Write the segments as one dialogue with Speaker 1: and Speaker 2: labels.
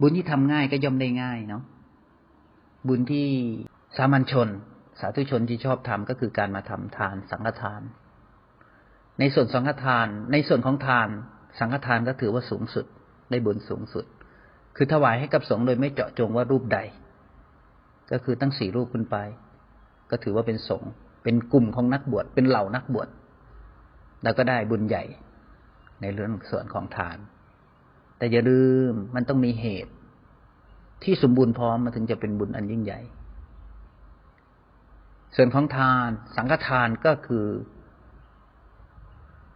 Speaker 1: บุญที่ทำง่ายก็ย่อมได้ง่ายเนาะบุญที่สามัญชน สาธุชนที่ชอบทำก็คือการมาทำทานสังฆทาน ในส่วนสังฆทาน ในส่วนของทาน สังฆทานก็ถือว่าสูงสุด ได้บุญสูงสุด คือถวายให้กับสงฆ์โดยไม่เจาะจงว่ารูปใด ก็คือตั้งสี่รูปขึ้นไป ก็ถือว่าเป็นสงฆ์เป็นกลุ่มของนักบวชเป็นเหล่านักบวชแล้วก็ได้บุญใหญ่ในเรื่องส่วนของทาน แต่อย่าลืมมันต้องมีเหตุ ที่สมบูรณ์พร้อมมาถึงจะเป็นบุญอันยิ่งใหญ่ ส่วนของทาน สังฆทานก็คือ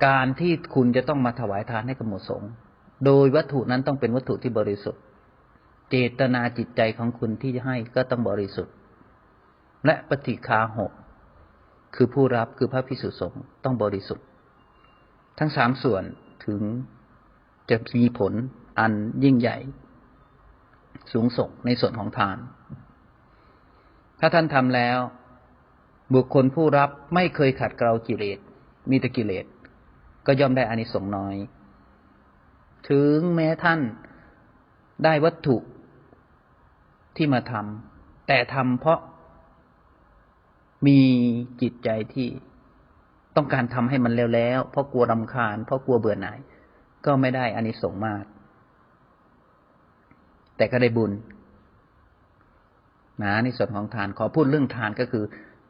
Speaker 1: การที่คุณจะต้องมาถวายทานให้กับหมู่สงฆ์โดยวัตถุนั้นต้องเป็นวัตถุที่บริสุทธิ์ เจตนาจิตใจของคุณที่จะให้ก็ต้องบริสุทธิ์ และปฏิคาหกคือผู้รับคือพระพิสุสงฆ์ต้องบริสุทธิ์ ทั้งสามส่วนถึงจะมีผล อันยิ่งใหญ่ สูงส่งในส่วนของทาน ถ้าท่านทำแล้ว บุคคลผู้รับไม่เคยขัดเกลากิเลสมีแต่กิเลสก็ย่อมได้อานิสงส์น้อย ถึงแม้ท่านได้วัตถุที่มาทำแต่ทำเพราะมีจิตใจที่ต้องการทำให้มันแล้วๆเพราะกลัวรำคาญ เพราะกลัวเบื่อหน่าย ก็ไม่ได้อานิสงส์มาก แต่ก็ได้บุญนะในส่วนของทานขอพูดเรื่องทานก็คือ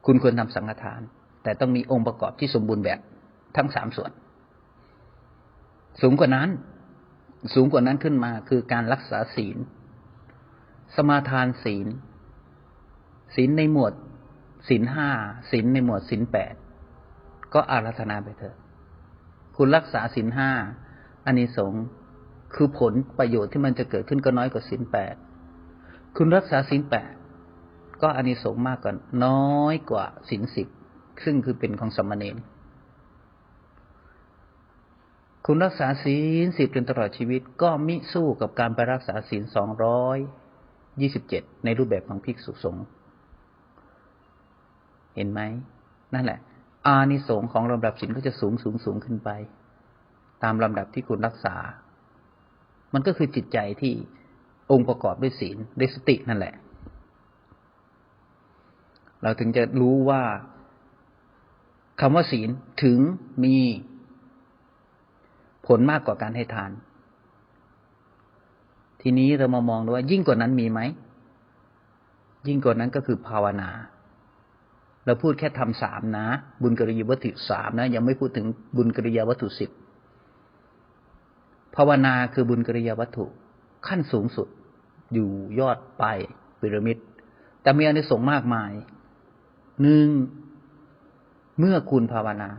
Speaker 1: คุณควรทำสังฆทาน แต่ต้องมีองค์ประกอบที่สมบูรณ์แบบทั้งสามส่วน สูงกว่านั้น สูงกว่านั้นขึ้นมาคือการรักษาศีล สมาทานศีล ศีลในหมวดศีลห้าศีลในหมวดศีลแปดก็อาราธนาไปเถอะ คุณรักษาศีลห้าอานิสงส์ คือผลประโยชน์ที่มันจะเกิดขึ้นก็น้อยกว่าศีลแปดคุณรักษาศีลแปดก็อานิสงส์มากกว่าน้อยกว่าศีลสิบซึ่งคือเป็นของสมณเณรคุณรักษาศีลสิบจนตลอดชีวิต ก็มิสู้กับการไปรักษาศีลสองร้อยยี่สิบเจ็ดในรูปแบบของภิกษุสงฆ์เห็นไหม นั่นแหละ อานิสงส์ของลำดับศีลก็จะสูงสูงสูงขึ้นไป ตามลำดับที่คุณรักษา มันก็คือจิตใจที่องค์ประกอบด้วยศีลด้วยสตินั่นแหละ เราถึงจะรู้ว่าคำว่าศีลถึงมีผลมากกว่าการให้ทาน ทีนี้เรามามองดูว่า ยิ่งกว่านั้นมีไหม ยิ่งกว่านั้นก็คือภาวนา เราพูดแค่ทำสามนะ บุญกริยวัตถุสามนะ ยังไม่พูดถึงบุญกริยวัตถุสิบ ภาวนาคือบุญกิริยาวัตถุ ขั้นสูงสุด อยู่ยอดปลายพีระมิด แต่มีอานิสงส์มากมายหนึ่งเมื่อคุณภาวนา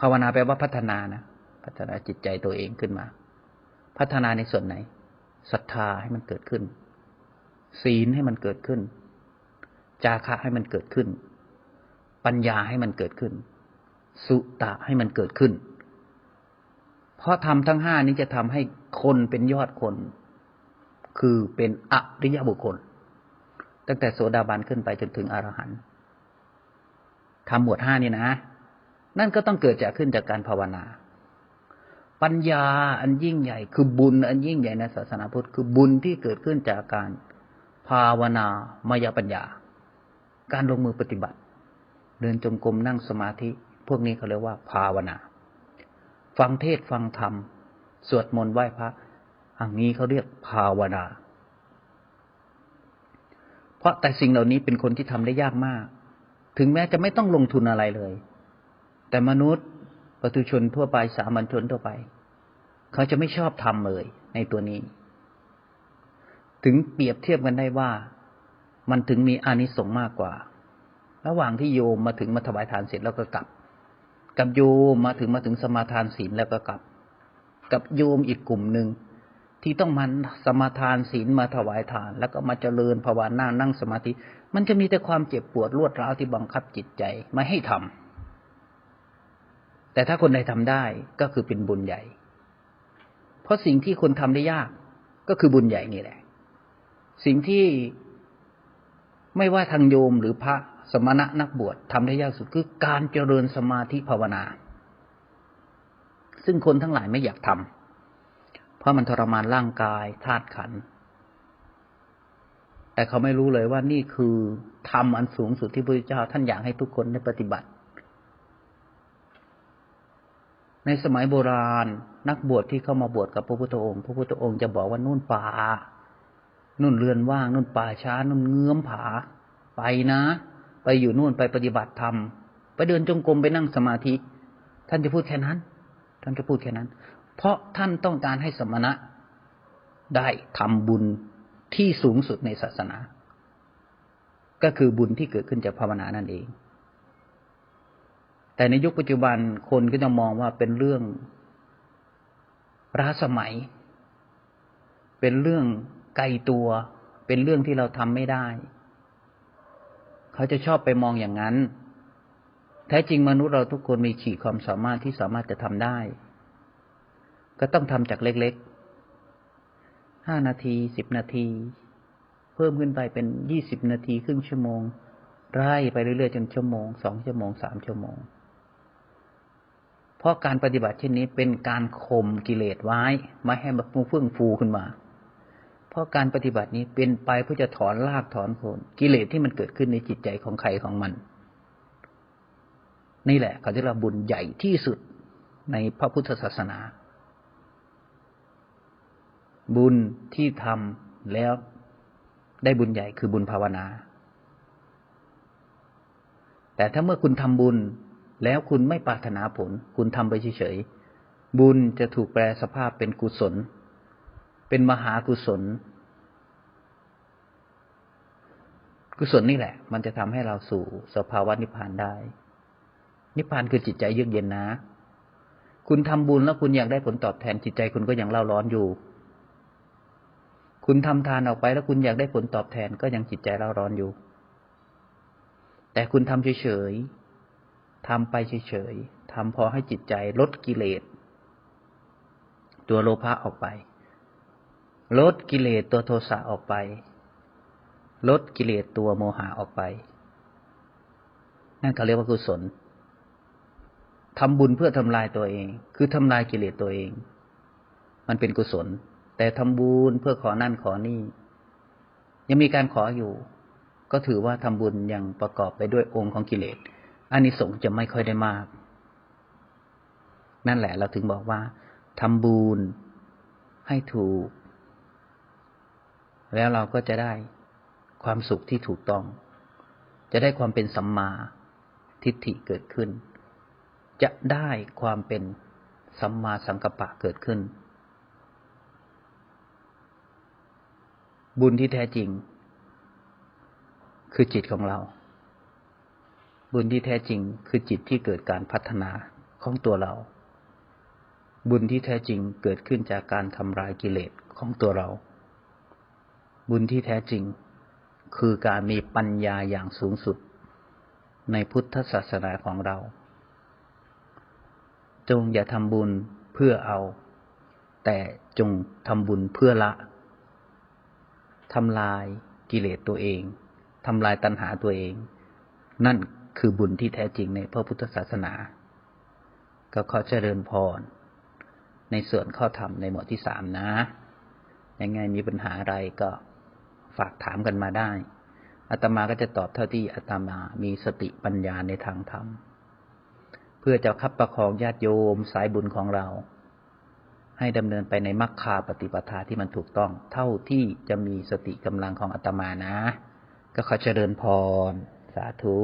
Speaker 1: ภาวนาแปลว่าพัฒนานะพัฒนาจิตใจตัวเองขึ้นมา พัฒนาในส่วนไหนศรัทธาให้มันเกิดขึ้น ศีลให้มันเกิดขึ้น จาคะให้มันเกิดขึ้น ปัญญาให้มันเกิดขึ้น สุตะให้มันเกิดขึ้น ราะทำทั้งห้านี้จะทำให้คนเป็นยอดคน คือเป็นอริยบุคคล ตั้งแต่โสดาบันขึ้นไปจนถึงอรหันต์ทำหมวดห้านี่นะ นั่นก็ต้องเกิดจากขึ้นจากการภาวนา ปัญญาอันยิ่งใหญ่ คือบุญอันยิ่งใหญ่ในศาสนาพุทธคือบุญที่เกิดขึ้นจากการภาวนามายปัญญา การลงมือปฏิบัติ เดินจงกรมนั่งสมาธิ พวกนี้เขาเรียกว่าภาวนา ฟังเทศฟังธรรม สวดมนต์ไหว้พระอันนี้เขาเรียกภาวนา เพราะแต่สิ่งเหล่านี้เป็นคนที่ทำได้ยากมาก ถึงแม้จะไม่ต้องลงทุนอะไรเลย แต่มนุษย์ปุถุชนทั่วไปสามัญชนทั่วไป เขาจะไม่ชอบทำเลย ในตัวนี้ ถึงเปรียบเทียบกันได้ว่า มันถึงมีอานิสงส์มากกว่า ระหว่างที่โยมมาถึงมาถวายทานเสร็จแล้วก็กลับ กับโยมมาถึงมาถึงสมาทานศีลแล้วก็กลับ กับโยมอีกกลุ่มหนึ่งที่ต้องมันสมาทานศีลมาถวายทาน แล้วก็มาเจริญภาวนานั่งสมาธิ มันจะมีแต่ความเจ็บปวดรวดร้าวที่บังคับจิตใจไม่ให้ทำแต่ถ้าคนใดทำได้ก็คือเป็นบุญใหญ่ เพราะสิ่งที่คนทำได้ยากก็คือบุญใหญ่นี่แหละ สิ่งที่ไม่ว่าทางโยมหรือพระ สมณะนักบวชทำได้ยากสุดคือการเจริญสมาธิภาวนา ซึ่งคนทั้งหลายไม่อยากทำเพราะมันทรมานร่างกายธาตุขัน แต่เขาไม่รู้เลยว่านี่คือธรรมอันสูงสุดที่พระพุทธเจ้าท่านอยากให้ทุกคนได้ปฏิบัติ ในสมัยโบราณ นักบวชที่เข้ามาบวชกับพระพุทธองค์ พระพุทธองค์จะบอกว่านู่นป่า นู่นเรือนว่าง นู่นป่าช้า นู่นเงื้อมผาไปนะ ไปอยู่นู่นไปปฏิบัติธรรมไปเดินจงกรมไปนั่งสมาธิ ท่านจะพูดแค่นั้น ท่านจะพูดแค่นั้น เพราะท่านต้องการให้สมณะได้ทำบุญที่สูงสุดในศาสนา ก็คือบุญที่เกิดขึ้นจากภาวนานั่นเอง แต่ในยุคปัจจุบันคนก็จะมองว่าเป็นเรื่องร้าสมัย เป็นเรื่องไกลตัว เป็นเรื่องที่เราทำไม่ได้ เขาจะชอบไปมองอย่างนั้น แท้จริงมนุษย์เราทุกคนมีขีดความสามารถที่สามารถจะทำได้ ก็ต้องทำจากเล็กๆห้านาทีสิบนาที เพิ่มขึ้นไปเป็นยี่สิบนาทีครึ่งชั่วโมง ไล่ไปเรื่อยๆจนชั่วโมงสองชั่วโมงสามชั่วโมง เพราะการปฏิบัติเช่นนี้เป็นการข่มกิเลสไว้ ไม่ให้มันฟื่องฟูขึ้นมา ราะการปฏิบัตินี้เป็นไปเพื่อจะถอนรากถอนโคนกิเลสที่มันเกิดขึ้นในจิตใจของใครของมัน นี่แหละเขาเรียกว่าบุญใหญ่ที่สุดในพระพุทธศาสนา บุญที่ทำแล้วได้บุญใหญ่คือบุญภาวนา แต่ถ้าเมื่อคุณทำบุญแล้วคุณไม่ปรารถนาผล คุณทำไปเฉยๆบุญจะถูกแปลสภาพเป็นกุศล เป็นมหากุศล กุศลนี่แหละ มันจะทำให้เราสู่สภาวะนิพพานได้ นิพพานคือจิตใจเยือกเย็นนะ คุณทำบุญแล้วคุณอยากได้ผลตอบแทนจิตใจคุณก็ยังเล่าร้อนอยู่ คุณทำทานออกไปแล้วคุณอยากได้ผลตอบแทนก็ยังจิตใจเล่าร้อนอยู่ แต่คุณทำเฉยๆทำไปเฉยๆทำพอให้จิตใจลดกิเลส ตัวโลภะออกไป ลดกิเลสตัวโทสะออกไป ลดกิเลสตัวโมหะออกไป นั่นเขาเรียกว่ากุศลทำบุญเพื่อทำลายตัวเอง คือทำลายกิเลสตัวเอง มันเป็นกุศล แต่ทำบุญเพื่อขอนั่นขอนี่ ยังมีการขออยู่ ก็ถือว่าทำบุญยังประกอบไปด้วยองค์ของกิเลสอานิสงส์จะไม่ค่อยได้มาก นั่นแหละเราถึงบอกว่าทำบุญให้ถูก แล้วเราก็จะได้ความสุขที่ถูกต้อง จะได้ความเป็นสัมมาทิฏฐิเกิดขึ้น จะได้ความเป็นสัมมาสังกัปปะเกิดขึ้น บุญที่แท้จริง คือจิตของเรา บุญที่แท้จริงคือจิตที่เกิดการพัฒนาของตัวเรา บุญที่แท้จริงเกิดขึ้นจากการทำลายกิเลสของตัวเรา บุญที่แท้จริง คือการมีปัญญาอย่างสูงสุด ในพุทธศาสนาของเรา จงอย่าทำบุญเพื่อเอา แต่จงทำบุญเพื่อละทำลายกิเลสตัวเองทำลายตัณหาตัวเอง นั่นคือบุญที่แท้จริงในพระพุทธศาสนา ก็ขอเจริญพร ในส่วนข้อธรรมในหมวดที่สามนะยังไงมีปัญหาอะไรก็ ฝากถามกันมาได้อาตมาก็จะตอบเท่าที่อาตมามีสติปัญญาในทางธรรม เพื่อจะคับประคองญาติโยมสายบุญของเรา ให้ดำเนินไปในมรรคาปฏิปทาที่มันถูกต้อง เท่าที่จะมีสติกำลังของอาตมานะ ก็ขอเจริญพร สาธุ